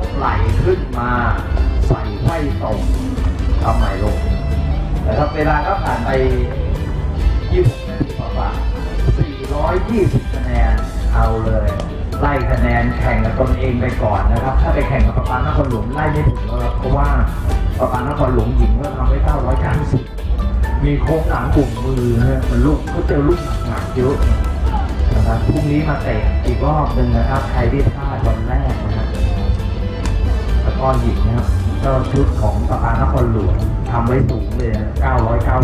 กไหลขึ้นมา ใส่ไฟตรงทำใหม่ลงนะครับเวลาก็ผ่านไป26นาทีกว่าๆ420 คะแนน เอาเลย ไล่คะแนนแข่งกับตนเองไปก่อนนะครับ ถ้าไปแข่งกับประปานครหลวงไล่ไม่ถึงแล้วเพราะว่าประปานครหลวงหญิงก็ทำไว้990 มีโค้งหลังกลุ่มมือฮะมันลูกเขาเจอลูกหนักๆเยอะนะครับพรุ่งนี้มาเตะอีกรอบหนึ่งนะครับ ใครที่พลาดวันแรกนะครับ แล้วก็หญิงนะครับก็ชุดของประปานครหลวงทำไว้สูงเลย 990ครับ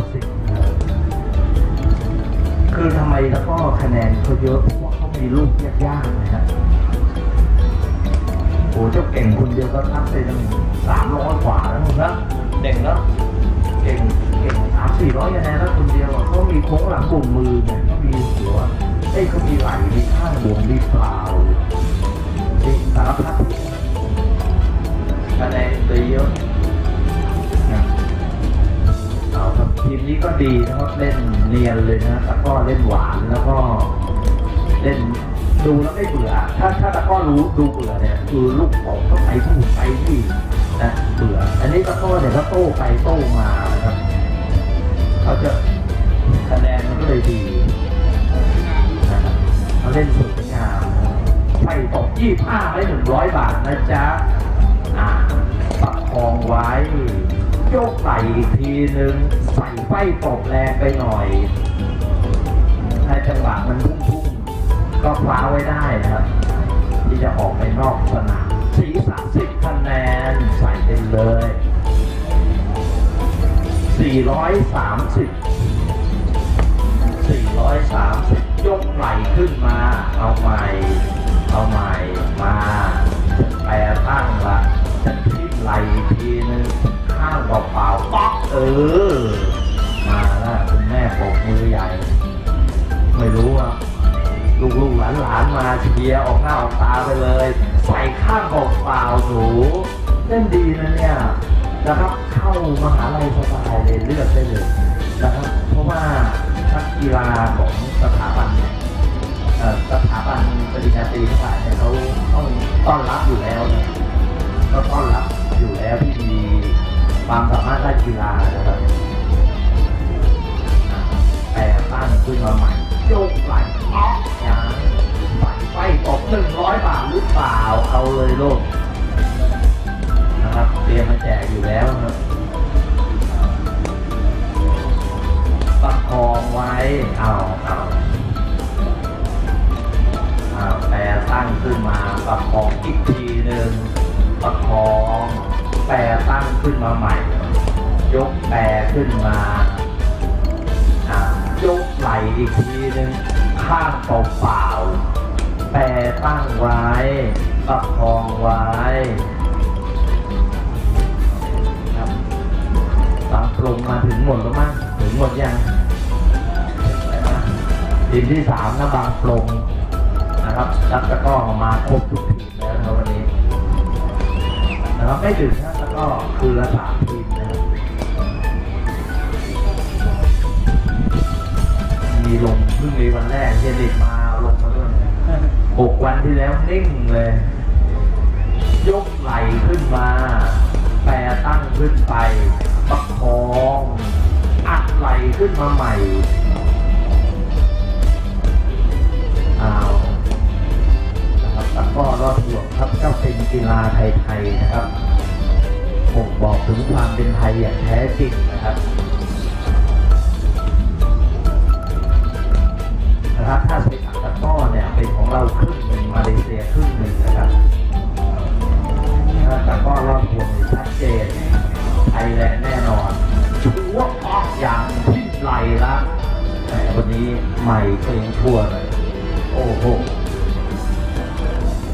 คือทำไมแล้วก็คะแนนเขาเยอะเพราะว่าเขามีลูกยากๆนะฮะโอ้เจ้าเก่งคนเดียวก็นับไปตั้งสามร้อยกว่าแล้วนะเด็กแล้วเก่งเก่งสามสี่ร้อยคะแนนแล้วคนเดียวอะเขามีโค้งหลังปุ่มมือเนี่ยเขามีหัวเอ้ยเขามีไหล่มีข้างบวมมีเปล่ามีสารพัด คะแนนเลยเยอะนะเอาครับทีมนี้ก็ดีนะครับเล่นเนียนเลยนะตะก้อเล่นหวานแล้วก็ เล่นดูแล้วไม่เบื่อ ถ้าถ้าตะก้อรู้ดูเบื่อเนี่ยคือลูกออกก็ไปทูดไปที่นะเบื่อ อันนี้ตะก้อเนี่ยเขาโต้ไปโต้มานะครับเขาจะคะแนนมันก็เลยดีนะครับเขาเล่นสวยงามไปตกยี่ห้าได้หนึ่งร้อยบาทนะจ๊ะ ประคองไว้โยกใส่อีกทีนึง ใส่ไฟตบแรงไปหน่อยถ้จังหวะมันพุ่งๆก็คว้าไว้ได้นะครับ ที่จะออกไปนอกสนามสีสามสิบคะแนนใส่ไปเลย 430 430 ยกไหลขึ้นมา เอาใหม่ เอาใหม่ มาแปรตั้งละจะทิ้ม ไหลทีนึงข้างเปล่าๆป๊อกเออ มาแล้วคุณแม่ปกมือใหญ่ ไม่รู้ว่าลูกๆหลานๆมาเชียร์ออกหน้าออกตาไปเลย ใส่ข้างเปล่าหนูเล่นดีนะเนี่ยนะครับเข้ามหาลัยสบายเลยเลือกได้เลยนะครับเพราะว่านักกีฬาของสถาบันเนี่ยสถาบันปริญญาตรีทั้งหลายเนี่ยเขาต้องต้อนรับอยู่แล้วนะก็ต้อนรับ อยู่แล้วที่มีความสามารถด้านกีฬานะครับแต่ตั้งขึ้นมาใหม่โยกไหลออกยางไหลไปตกหนึ่งร้อยบาทหรือเปล่าเอาเลยลูกนะครับเตรียมมาแจกอยู่แล้วนะครับ ขึ้นมาใหม่ ยกแต่ขึ้นมายกไหลอีกทีนึงข้างเปล่าๆแต่ตั้งไว้ประคองไว้ครับตามปรุงมาถึงหมดแล้วมั้งถึงหมดยังทีมที่สามนะบางปรงนะครับรับตะก้อมาครบทุกทีมแล้วนะวันนี้นะครับไม่ถึงนะ กร้อคือละสามทีมนะครับมีลงเพิ่งมีวันแรกเจลิกมาเอาลงมาด้วยหกวันที่แล้วนิ่งเลย ยกไหลขึ้นมาแปรตั้งขึ้นไปประคองอัดไหลขึ้นมาใหม่เอานะครับตะกร้อรอดห่วงครับก็เป็นกีฬาไทยๆนะครับ บ่งบอกถึงความเป็นไทยอย่างแท้จริงนะครับนะครับถ้าเป็นอัตะก้อเนี่ยเป็นของเราครึ่งหนึ่งมาเลเซียครึ่งหนึ่งนะครับถ้าตะก้อรอบวงชัดเจนไทยแลนด์แน่นอนชัวร์ออกอย่างที่ไหลละแต่วันนี้ใหม่ก็ยังชั่วเลยโอ้โห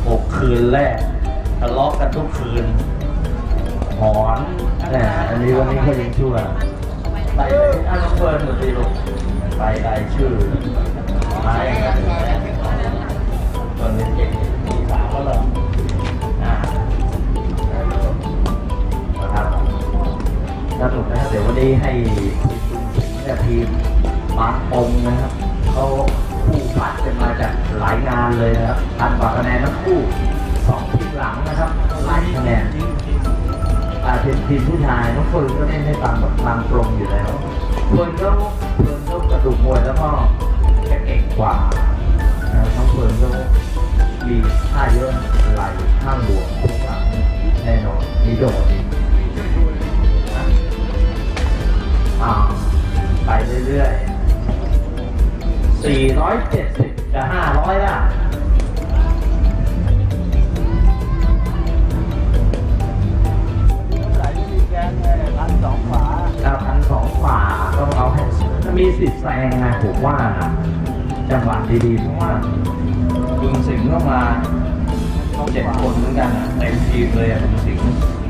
หกคืนแรกทะเลาะกันทุกคืน อนแต่อันนี้วันนี้ก็ยังชั่วไปเลยอะน้องเฟิร์นหมดสิลูกไปรายชื่อมาอย่างนั้นอยู่แล้วส่วนเจ็ดมีสามก็เหรอนะครับสนุกนะครับเดี๋ยววันนี้ให้ทีมทีมบางปงนะครับเขาคู่ปัดกันมาจากหลายงานเลยนะครับทันกว่าคะแนนทั้งคู่สองทีมหลังนะครับไล่ ทีมผู้ชายน้องเฟิร์นก็เล่นให้ตามแบบตามตรงอยู่แล้วเฟิร์นก็เฟิร์นก็กระดูกมวยแล้วก็จะเก่งกว่านะน้องเฟิร์นก็มีท่าเยอะไหลข้างบวกทุกหลังแน่นอนมีโดดน ราะว่าบึงสิงห์ก็มาเจ็ดคนเหมือนกันอะเต็มทีมเลยบึงสิงห์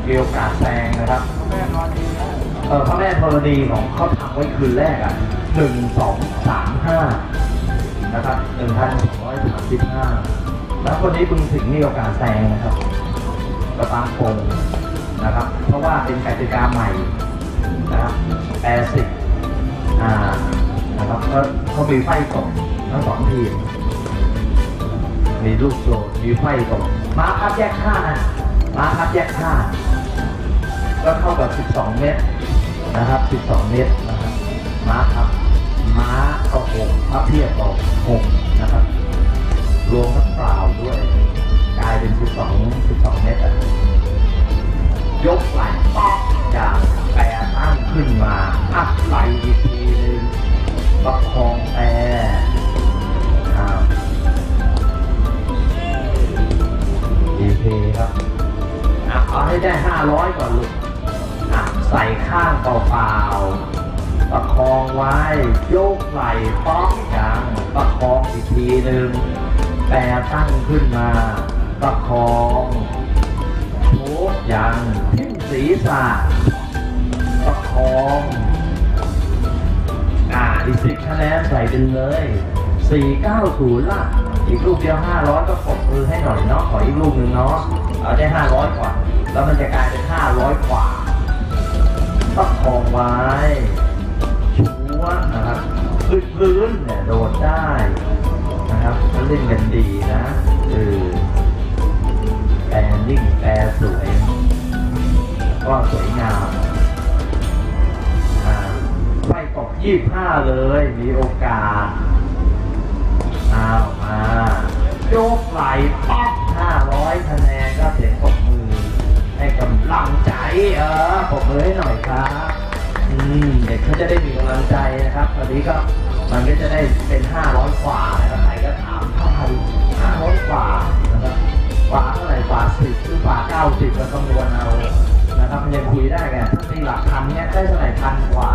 มีโอกาสแซงนะครับแม่นอนดีนะเออพระแม่ธรณีของเขาทำไว้คืนแรกอะหนึ่งสองสามห้านะครับหนึ่งพันสองร้อยสามสิบห้าแล้ววันนี้บึงสิงห์มีโอกาสแซงนะครับกระตามโงนะครับ เพราะว่าเป็นกติกาใหม่นะครับแปดสิบอ่านะครับก็เขามีไฟตก ทั้งสองทีม มีลูกโดดมีไฟตกมาครับแยกข้านะมาครับแยกข้าก็เท่ากับ 12 เมตรนะครับ 12 เมตรนะครับม้าครับม้าก็หกพระเพียบก็หกนะครับ รวมทั้งเปล่าด้วย กลายเป็น 12 12 เมตรอะยกไหล่ป๊อกจากแปรตั้งขึ้นมาอัพไหล่อีกทีนึง เปล่าๆประคองไว้โยกไหล่ป๊อกยังประคองอีกทีหนึ่งแปรตั้งขึ้นมาประคองโพสยังทิ้มศีรษะประคองอ่าอีกสิบคะแนนใส่ไปเลยสี่เก้าศูนย์ล่ะอีกลูกเดียวห้าร้อยก็ปบมือให้หน่อยเนาะขออีกลูกหนึ่งเนาะเอาได้ห้าร้อยก่อนแล้วมันจะกลายเป็นห้าร้อยกว่า ประคองไว้ชัวร์นะครับพื้นพื้นเนี่ยโดดได้นะครับเล่นกันดีนะเออแปรนิ่งแปรสวย ก็สวยงามไปตกยี่ห้าเลย มีโอกาสอ้าวมาโยกไหลป๊อกห้าร้อยคะแนนก็เสียงปรบมือให้กำลังใจ เออปรบมือให้หน่อยครับอืมเด็กเขาจะได้มีกำลังใจนะครับตอนนี้ก็มันก็จะได้เป็นห้าร้อยกว่านะครับใครก็ถามเท่าไหร่ห้าร้อยกว่านะครับกว่าเท่าไหร่กว่าสิบหรือกว่าเก้าสิบก็คำนวณเอานะครับมันยังคุยได้ไงถ้าตีหลักพันเนี้ยได้เท่าไหร่พันกว่า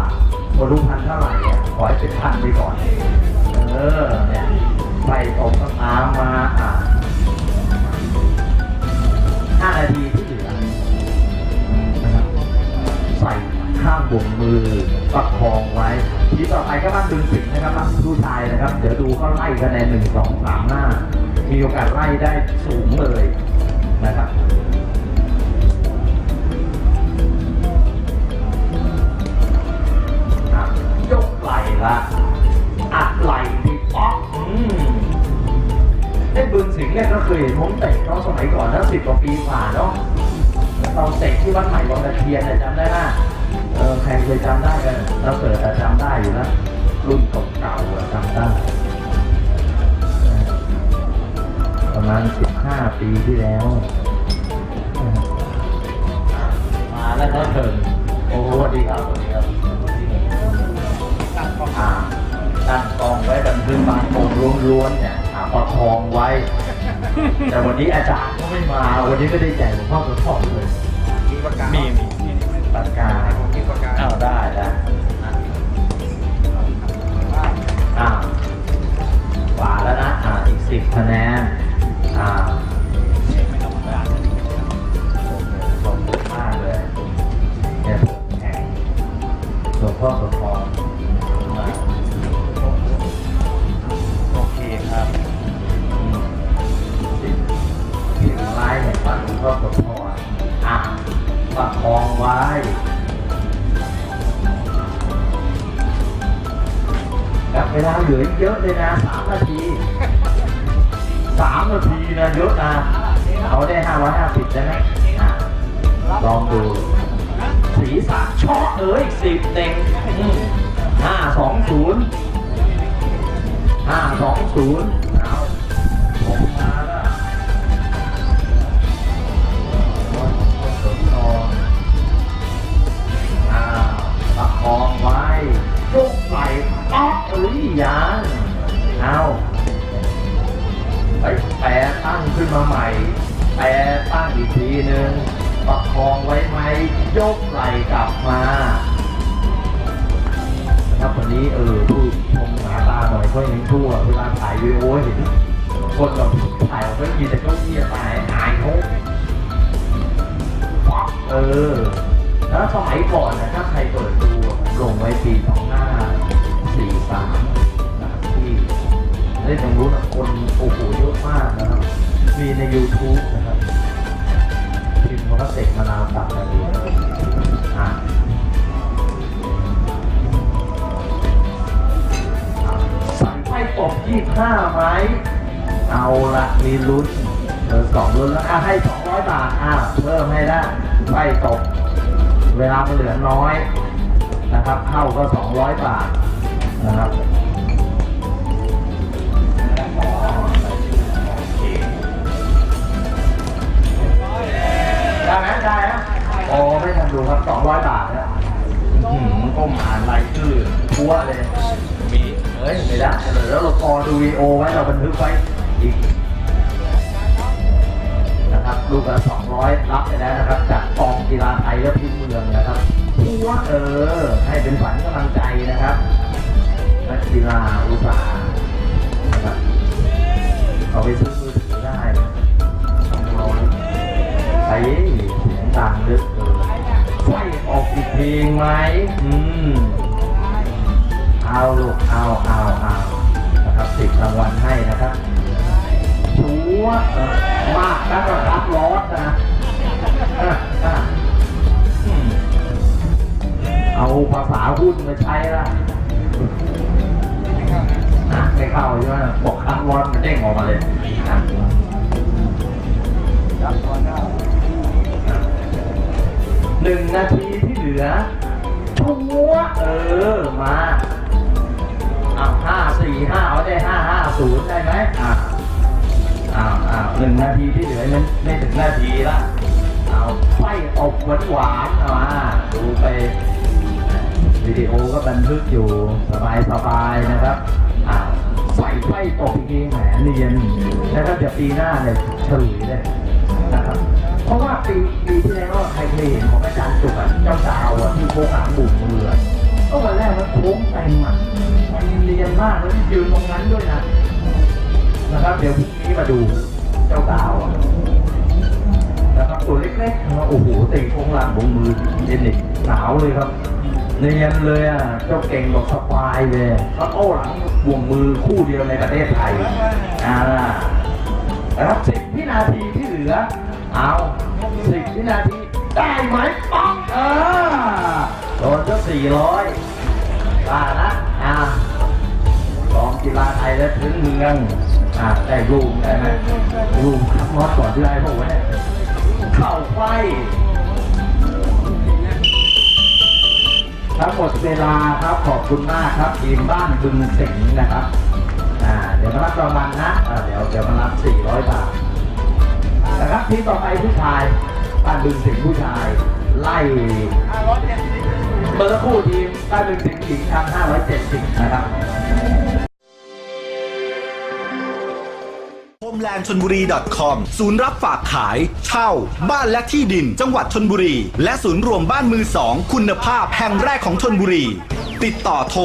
พอรู้พันเท่าไหร่อะขอให้เป็นพันไปก่อนเออเนี่ยไปตรงก็ตามมาอะห้านาที ข้างบ่วงมือประคองไว้ทีต่อไปก็บ้านดึงสิงห์นะครับบ้านผู้ชายนะครับ เดี๋ยวดูเขาไล่คะแนนหนึ่งสองสามหน้า มีโอกาสไล่ได้สูงเลยนะครับ ได้กันเราเกิดแต่จำได้อยู่นะรุ่นเก่าๆอะจำได้ ประมาณสิบห้าปีที่แล้ว มาแล้วก็เชิญโอ้สวัสดีครับสวัสดีครับตั้งกล้องอ่าตั้งกองไว้บนพื้นบางโป่งล้วนๆเนี่ยอ่าประคองไว้ แต่วันนี้อาจารย์ก็ไม่มา วันนี้ไม่ได้แจกหลวงพ่อหลวงพ่อเลยมีปากกามีมี อีกสิ นาทีนะเยอะนะเขาได้ห้าร้อยห้าสิบใช่ไหมลองดูศีรษะช็อตเอ้ยสิบเต็งห้าสองศูนย์ห้าสองศูนย์ผมนองอ้าวประคองไว้ยกไหล่อ๊อกเอ้ยยังเอา ไปแปรตั้งขึ้นมาใหม่ แปรตั้งอีกทีหนึ่งประคองไว้ไหมยกไหล่กลับมาครับวันนี้เออผู้ชมหาตาหน่อยก็ยังชั่วเวลาถ่ายวีดีโอเห็นคนแบบถ่ายก็มีแต่ก็มียถ่ายอายเขาเออ แล้วสมัยก่อนนะถ้าใครเปิดดูลงไว้ปีสองห้าสี่สาม ได้ตรงรู้นะคนโอ้โหเยอะมากนะครับ มีใน YouTube นะครับพิมพ์คำว่าเสกมะนาวตัดอะไรอ่าใส่ไฟตบยี่ห้าไหมเอาละมีลุ้นเออสองลุ้นแล้วอะให้สองร้อยบาทอะเพิ่มให้ได้ไฟตบเวลามันเหลือน้อยนะครับ เข้าก็สองร้อยบาทนะครับ ทั่วเลย มีเฮ้ยไม่ได้เลยแล้วเราพอดูวีดีโอไว้เราบันทึกไว้อีกนะครับลูกละสองร้อยรับไปแล้วนะครับ จากกองกีฬาไทยและพิมพ์เมืองนะครับทัวเออ ให้เป็นฝันกำลังใจนะครับนักกีฬาอุตสาห์นะครับเอาไปซื้อมือถือได้สองร้อยไปเสียงดังเหลึกเกินไฟออกอีกเพลงไหมอืม เอาลูกเอาเอาเอานะครับติดรางวัลให้นะครับชัวมากนะก็รับรอสนะอะอะเอาภาษาหุ้นมาใช้ละอะไม่เข้าใช่ไหมบอกคันวอนมันเด้งออกมาเลยอะหนึ่งนาทีที่เหลือชัวเออมา อ้าวห้าสี่ห้าเอาได้ห้าห้าศูนย์ได้ไหมอะอ้าวอ้าวหนึ่งนาทีที่เหลือนั้นไม่ถึงนาทีละเอาไฟอบหวานหวานเอามาดูไปวิดีโอก็บันทึกอยู่สบายสบายๆนะครับอ้าวใส่ไฟตกจริงแหมเนียนแล้วก็เดี๋ยวปีหน้าเนี่ยฉลุยเลยนะครับเพราะว่าปีปีที่แล้วใครเคยเห็นของอาจารย์จุกอะเจ้าสาวอะที่โค้งหางบุ่มเรือ ก็วันแรกมันโค้งเต็มอะมันเรียนมากแล้วยืนตรงนั้นด้วยนะนะครับ เดี๋ยวพรุ่งนี้มาดูเจ้าดาวนะครับตัวเล็กๆนะโอ้โหตีโค้งหลังบงมือเย็นอีกหนาวเลยครับเนียนเลยอะเจ้าเก่งบอกสบายเลยแล้วโต้หลังบวงมือคู่เดียวในประเทศไทยอ่านะครับสิบวินาทีที่เหลือ เอาสิบวินาที ได้ไหมป๊อกเออ โดนก็สี่ร้อยว่านะอ่ากองกีฬาไทยและพื้นเมืองอ่าได้รูมได้ไหมรูมขับมอสก่อนที่ได้พวกไว้เนี่ยเข้าไฟทั้งหมดเวลาครับขอบคุณมากครับทีมบ้านบึงสิงห์นะครับอ่าเดี๋ยวมารับรางวัลนะอ่าเดี๋ยวเดี๋ยวมารับ 400 บาทนะครับทีมต่อไปผู้ชายบ้านบึงสิงห์ผู้ชาย ไล่ เจ็ดสิบเบอร์คู่ทีมบ้านบึงสิงห์หญิงทำ570 นะครับ homeland ชนบุรี .com ศูนย์รับฝากขาย เช่า บ้านและที่ดิน จังหวัดชนบุรี และศูนย์รวมบ้านมือสองคุณภาพแห่งแรกของชนบุรี ติดต่อโทร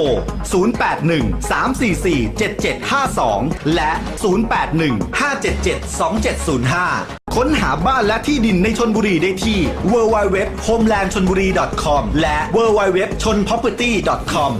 081-344-7752 และ 081-577-2705 ค้นหาบ้านและที่ดินในชนบุรีได้ที่ www homelandchonburi.com และ www chonproperty.com